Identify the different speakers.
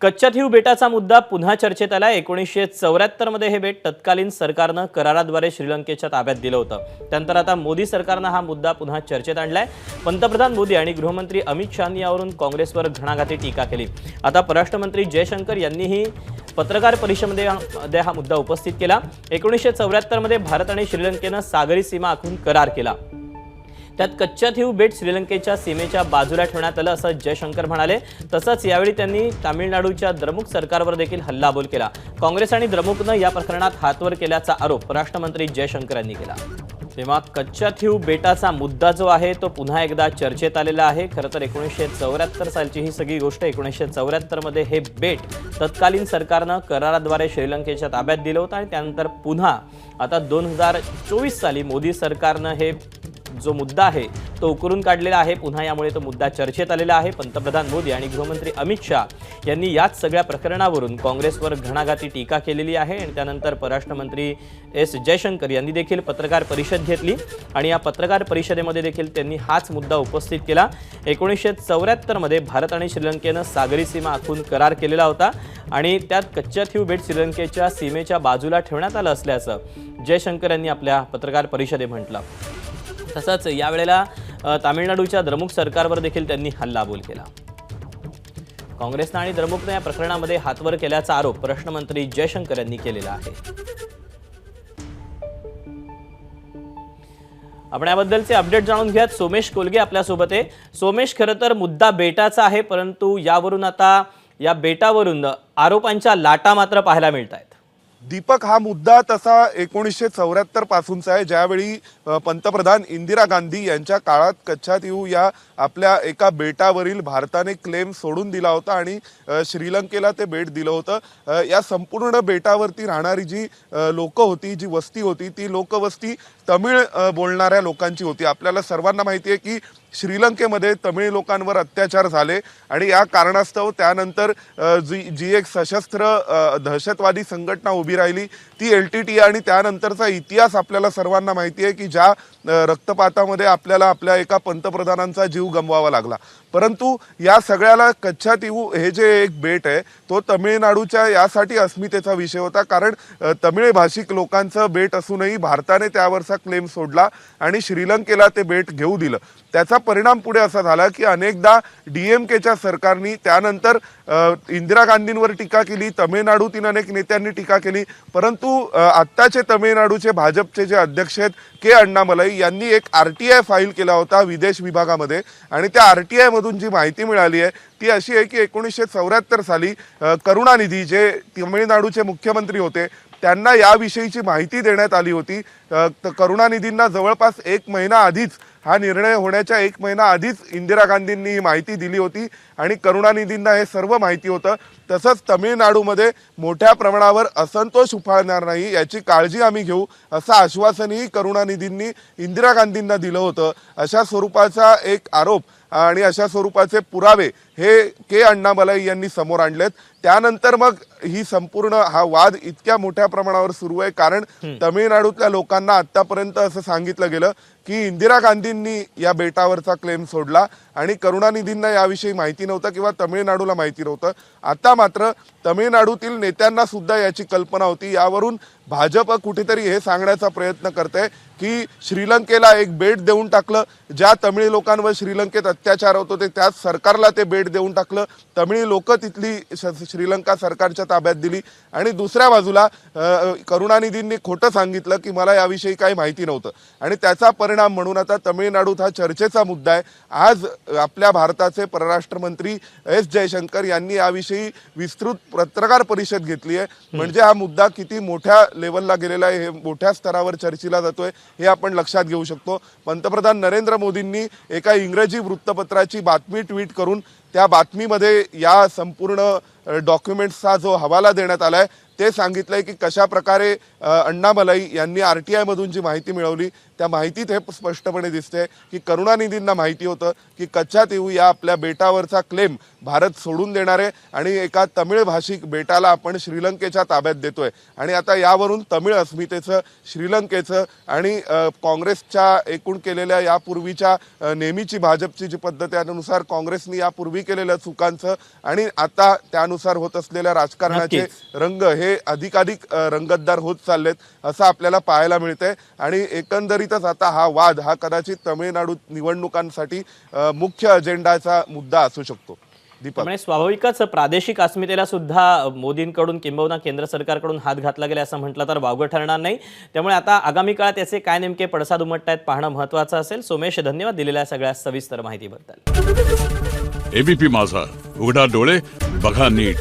Speaker 1: कच्च्या थीव बेटाचा मुद्दा पुन्हा चर्चेत आला एकोणीसशे चौऱ्याहत्तरमध्ये हे बेट तत्कालीन सरकारनं कराराद्वारे श्रीलंकेच्या ताब्यात दिलं होतं. त्यानंतर आता मोदी सरकारनं हा मुद्दा पुन्हा चर्चेत आणलाय. पंतप्रधान मोदी आणि गृहमंत्री अमित शहानी यावरून काँग्रेसवर घणाघाती टीका केली. आता परराष्ट्रमंत्री जयशंकर यांनीही पत्रकार परिषदेमध्ये मध्ये हा मुद्दा उपस्थित केला. एकोणीसशे चौऱ्याहत्तरमध्ये भारत आणि श्रीलंकेनं सागरी सीमा आखून करार केला. त्यात कच्च्या थिव बेट श्रीलंकेच्या सीमेच्या बाजूला ठेवण्यात आलं असं जयशंकर म्हणाले. तसंच यावेळी त्यांनी तामिळनाडूच्या द्रमुक सरकारवर देखील हल्लाबोल केला. काँग्रेस आणि द्रमुकनं या प्रकरणात हातवर केल्याचा आरोप परराष्ट्रमंत्री जयशंकर यांनी केला. तेव्हा कच्च्या थिव बेटाचा मुद्दा जो आहे तो पुन्हा एकदा चर्चेत आलेला आहे. खरं तर एकोणीसशे चौऱ्याहत्तर सालची ही सगळी गोष्ट एकोणीसशे चौऱ्याहत्तरमध्ये हे बेट तत्कालीन सरकारनं कराराद्वारे श्रीलंकेच्या ताब्यात दिलं होतं आणि त्यानंतर पुन्हा आता दोन हजार चोवीस साली मोदी सरकारनं हे जो मुद्दा आहे तो उकरून काढलेला आहे. पुन्हा यामुळे तो मुद्दा चर्चेत आलेला आहे. पंतप्रधान मोदी आणि गृहमंत्री अमित शाह यांनी याच सगळ्या प्रकरणावरून काँग्रेसवर घणाघाती टीका केलेली आहे आणि त्यानंतर परराष्ट्रमंत्री एस जयशंकर यांनी देखील पत्रकार परिषद घेतली आणि या पत्रकार परिषदेमध्ये देखील त्यांनी हाच मुद्दा उपस्थित केला. एकोणीसशे चौऱ्याहत्तरमध्ये भारत आणि श्रीलंकेनं सागरी सीमा आखून करार केलेला होता आणि त्यात कच्च्या थीव बेट श्रीलंकेच्या सीमेच्या बाजूला ठेवण्यात आलं असल्याचं जयशंकर यांनी आपल्या पत्रकार परिषदे म्हटलं. तसंच यावेळेला तामिळनाडूच्या द्रमुक सरकारवर देखील त्यांनी हल्लाबोल केला. काँग्रेसनं आणि द्रमुकनं या प्रकरणामध्ये हातवर केल्याचा आरोप प्रश्नमंत्री जयशंकर यांनी केलेला आहे. आपण याबद्दलचे अपडेट जाणून घ्यात सोमेश कोलगे आपल्यासोबत आहे. सोमेश खरं तर मुद्दा बेटाचा आहे परंतु यावरून आता या बेटावरून आरोपांच्या लाटा मात्र पाहायला मिळत आहेत
Speaker 2: दीपक हा मुद्दा तसा एकोणीसशे चौऱ्याहत्तर पासूनचा आहे. ज्यावेळी पंतप्रधान इंदिरा गांधी यांच्या काळात कच्छात येऊ या आपल्या एका बेटावरील भारताने क्लेम सोडून दिला होता आणि श्रीलंकेला ते बेट दिलं होतं. या संपूर्ण बेटावरती राहणारी जी लोकं होती जी वस्ती होती ती लोकवस्ती तमिळ बोलणाऱ्या लोकांची होती. आपल्याला सर्वांना माहिती आहे की श्रीलंकेमध्ये तमिळ लोकांवर अत्याचार झाले आणि या कारणास्तव त्यानंतर जी जी एक सशस्त्र दहशतवादी संघटना उभी राहिली. ती एल टी टी आणि त्यानंतरचा इतिहास आपल्याला सर्वांना माहिती आहे की ज्या रक्तपातामध्ये आपल्याला आपल्या एका पंतप्रधानांचा जीव गमवावा लागला. परंतु या सगळ्याला कच्छा हे जे एक बेट आहे तो तमिळनाडूच्या यासाठी अस्मितेचा विषय होता. कारण तमिळ भाषिक लोकांचं बेट असूनही भारताने त्यावरचा क्लेम सोडला आणि श्रीलंकेला ते बेट घेऊ दिलं. त्याचा परिणाम पुढे असा झाला की अनेकदा डीएमकेच्या सरकारनी त्यानंतर इंदिरा गांधींवर टीका केली तमिळनाडूतील अनेक नेत्यांनी टीका केली परंतु आत्ताचे तमिळनाडूचे भाजपचे जे अध्यक्ष आहेत के अण्णामलाई यांनी एक आर टी आय फाईल केला होता विदेश विभागामध्ये आणि त्या आर टी आयमधून जी माहिती मिळाली आहे ती अशी आहे की एकोणीसशे चौऱ्याहत्तर साली करुणानिधी जे तमिळनाडूचे मुख्यमंत्री होते त्यांना याविषयीची माहिती देण्यात आली होती. तर करुणानिधींना जवळपास एक महिना आधीच हा निर्णय होण्याच्या एक महिना आधीच इंदिरा गांधींनी ही माहिती दिली होती आणि करुणानिधींना हे सर्व माहिती होतं. तसंच तमिळनाडूमध्ये मोठ्या प्रमाणावर असंतोष उफाळणार नाही याची काळजी आम्ही घेऊ असं आश्वासनही करुणानिधींनी इंदिरा गांधींना दिलं होतं. अशा स्वरूपाचा एक आरोप आणि अशा स्वरूपाचे पुरावे हे के अण्णामलाई यांनी समोर आणलेत. त्यानंतर मग ही संपूर्ण हा वाद इतक्या मोठ्या प्रमाणावर सुरू आहे कारण तमिळनाडूतल्या लोकांना आतापर्यंत असं सांगितलं गेलं की इंदिरा गांधींनी या बेटावरचा क्लेम सोडला आणि करुणानिधींना याविषयी माहिती नव्हतं किंवा तमिळनाडूला माहिती नव्हतं. आता मात्र तमिळनाडूतील नेत्यांना सुद्धा याची कल्पना होती. यावरून भाजप कुठेतरी हे सांगण्याचा प्रयत्न करते की श्रीलंकेला एक बेट देऊन टाकलं. ज्या तमिळ लोकांवर श्रीलंकेत अत्याचार होत होते त्याच सरकारला ते बेट देऊन टाकलं. तमिळ लोक तिथली श्रीलंका सरकारच्या ताब्यात दिली. आणि दुसऱ्या बाजूला करुणानिधींनी खोटं सांगितलं की मला याविषयी काही माहिती नव्हतं. आणि त्याचा परिणाम म्हणून आता तमिळनाडूत हा चर्चेचा मुद्दा आहे. आज आपल्या भारताचे परराष्ट्र मंत्री एस जयशंकर यांनी याविषयी विस्तृत पत्रकार परिषद घेतली आहे. म्हणजे हा मुद्दा किती मोठ्या लेवलला गेलेला आहे हे मोठ्या स्तरावर चर्चेला जातोय हे आपण लक्षात घेऊ शकतो. पंतप्रधान नरेंद्र मोदींनी एका इंग्रजी वृत्तपत्राची बातमी ट्विट करून त्या बातमीमध्ये या संपूर्ण डॉक्युमेंट्सचा जो हवाला देण्यात आला आहे ते सांगितलं आहे की कशा प्रकारे अण्णामलाई यांनी आर टी आयमधून जी माहिती मिळवली त्या माहितीत हे स्पष्टपणे दिसते की करुणानिधींना माहिती होतं की कच्च्या येऊ या आपल्या बेटावरचा क्लेम भारत सोडून देणार आहे आणि एका तमिळ भाषिक बेटाला आपण श्रीलंकेच्या ताब्यात देतोय. आणि आता यावरून तमिळ अस्मितेचं श्रीलंकेचं आणि काँग्रेसच्या एकूण केलेल्या यापूर्वीच्या नेहमीची भाजपची जी पद्धत आहे त्यानुसार काँग्रेसनी यापूर्वी केलेल्या चुकांचं आणि आता त्यानुसार होत असलेल्या राजकारणाचे रंग हे अधिकाधिक रंगतदार होत चाललेत असं आपल्याला पाहायला मिळतंय. आणि एकंदरीतच आता हा वाद हा कदाचित तमिळनाडू निवडणुकांसाठी मुख्य अजेंडाचा मुद्दा असू शकतो. दीपक.
Speaker 1: त्यामुळे स्वाभाविकच प्रादेशिक अस्मितेला सुद्धा मोदींकडून किंबहुना केंद्र सरकारकडून हात घातला गेला असं म्हटलं तर वावगं ठरणार नाही. त्यामुळे आता आगामी काळात याचे काय नेमके पडसाद उमटत आहेत पाहणं महत्त्वाचं असेल. सोमेश धन्यवाद दिलेल्या सगळ्या सविस्तर माहितीबद्दल.
Speaker 3: एबीपी माझा. उघडा डोळे बघा नीट.